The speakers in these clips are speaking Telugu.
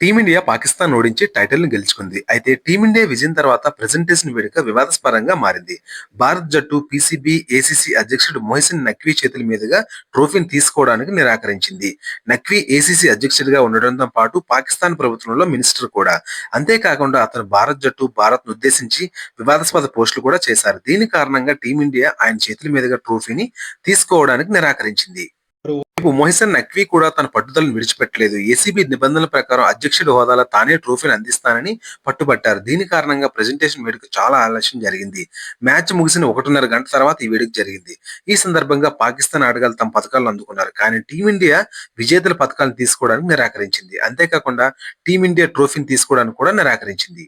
టీమిండియా పాకిస్తాన్ ఓడించి టైటిల్ను గెలుచుకుంది. అయితే టీమిండియా విజయం తర్వాత ప్రెజెంటేషన్ వేడుక వివాదాస్పదంగా మారింది. భారత్ జట్టు పీసీబీ ఏసీసీ అధ్యక్షుడు మొహసిన్ నక్వీ చేతుల మీదుగా ట్రోఫీని తీసుకోవడానికి నిరాకరించింది. నక్వీ ఏసీసీ అధ్యక్షుడిగా ఉండడంతో పాటు పాకిస్తాన్ ప్రభుత్వంలో మినిస్టర్ కూడా. అంతేకాకుండా అతను భారత్ జట్టు భారత్ను ఉద్దేశించి వివాదాస్పద పోస్టులు కూడా చేశారు. దీని కారణంగా టీమిండియా ఆయన చేతుల మీదుగా ట్రోఫీని తీసుకోవడానికి నిరాకరించింది. రేపు మొహిసన్ నక్వీ కూడా తన పట్టుదలను విడిచిపెట్టలేదు. ఏసీబీ నిబంధనల ప్రకారం అధ్యక్షుడి హోదాలో తానే ట్రోఫీని అందిస్తానని పట్టుబట్టారు. దీని కారణంగా ప్రెజెంటేషన్ వేడుక చాలా ఆలస్యం జరిగింది. మ్యాచ్ ముగిసిన ఒకటిన్నర గంట తర్వాత ఈ వేడుక జరిగింది. ఈ సందర్భంగా పాకిస్తాన్ ఆటగాళ్ళు తమ పథకాలను అందుకున్నారు. కానీ టీమిండియా విజేతల పథకాలను తీసుకోవడానికి నిరాకరించింది. అంతేకాకుండా టీమిండియా ట్రోఫీని తీసుకోవడానికి కూడా నిరాకరించింది.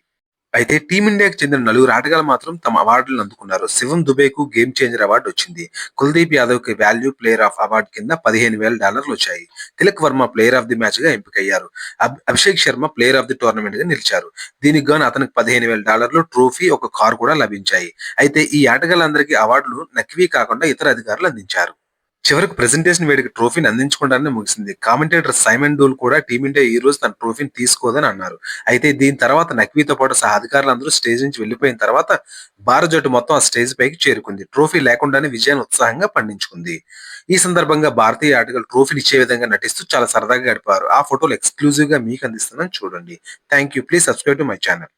అయితే టీమిండియాకు చెందిన నలుగురు ఆటగాళ్ళు మాత్రం తమ అవార్డులను అందుకున్నారు. శివం దుబేకు గేమ్ చేంజర్ అవార్డు వచ్చింది. కుల్దీప్ యాదవ్కి వాల్యూ ప్లేయర్ ఆఫ్ అవార్డు కింద పదిహేను వేల డాలర్లు వచ్చాయి. Tilak Varma player of the మ్యాచ్గా ఎంపికయ్యారు. అబ్- Abhishek Sharma player of the టోర్నమెంట్గా నిలిచారు. దీనికి గాను అతనికి పదిహేను వేల డాలర్లు ట్రోఫీ ఒక కారు కూడా లభించాయి. అయితే ఈ ఆటగాళ్ళందరికీ అవార్డులు నక్వీ కాకుండా ఇతర అధికారులు అందించారు. చివరికి ప్రెజెంటేషన్ వేడికి ట్రోఫీని అందించకుండానే ముగిసింది. కామెంటేటర్ సైమన్ డోల్ కూడా టీమిండియా ఈ రోజు తన ట్రోఫీని తీసుకోదని అన్నారు. అయితే దీని తర్వాత నక్వీతో పాటు సహా అధికారులందరూ స్టేజ్ నుంచి వెళ్ళిపోయిన తర్వాత భారత జట్టు మొత్తం ఆ స్టేజ్ పైకి చేరుకుంది. ట్రోఫీ లేకుండానే విజయాన్ని ఉత్సాహంగా పండించుకుంది. ఈ సందర్భంగా భారతీయ ఆటగాళ్ళు ట్రోఫీని ఇచ్చే విధంగా నటిస్తూ చాలా సరదాగా గడిపారు. ఆ ఫోటోలు ఎక్స్క్లూజివ్గా మీకు అందిస్తున్నాను చూడండి. Thank you please subscribe to my channel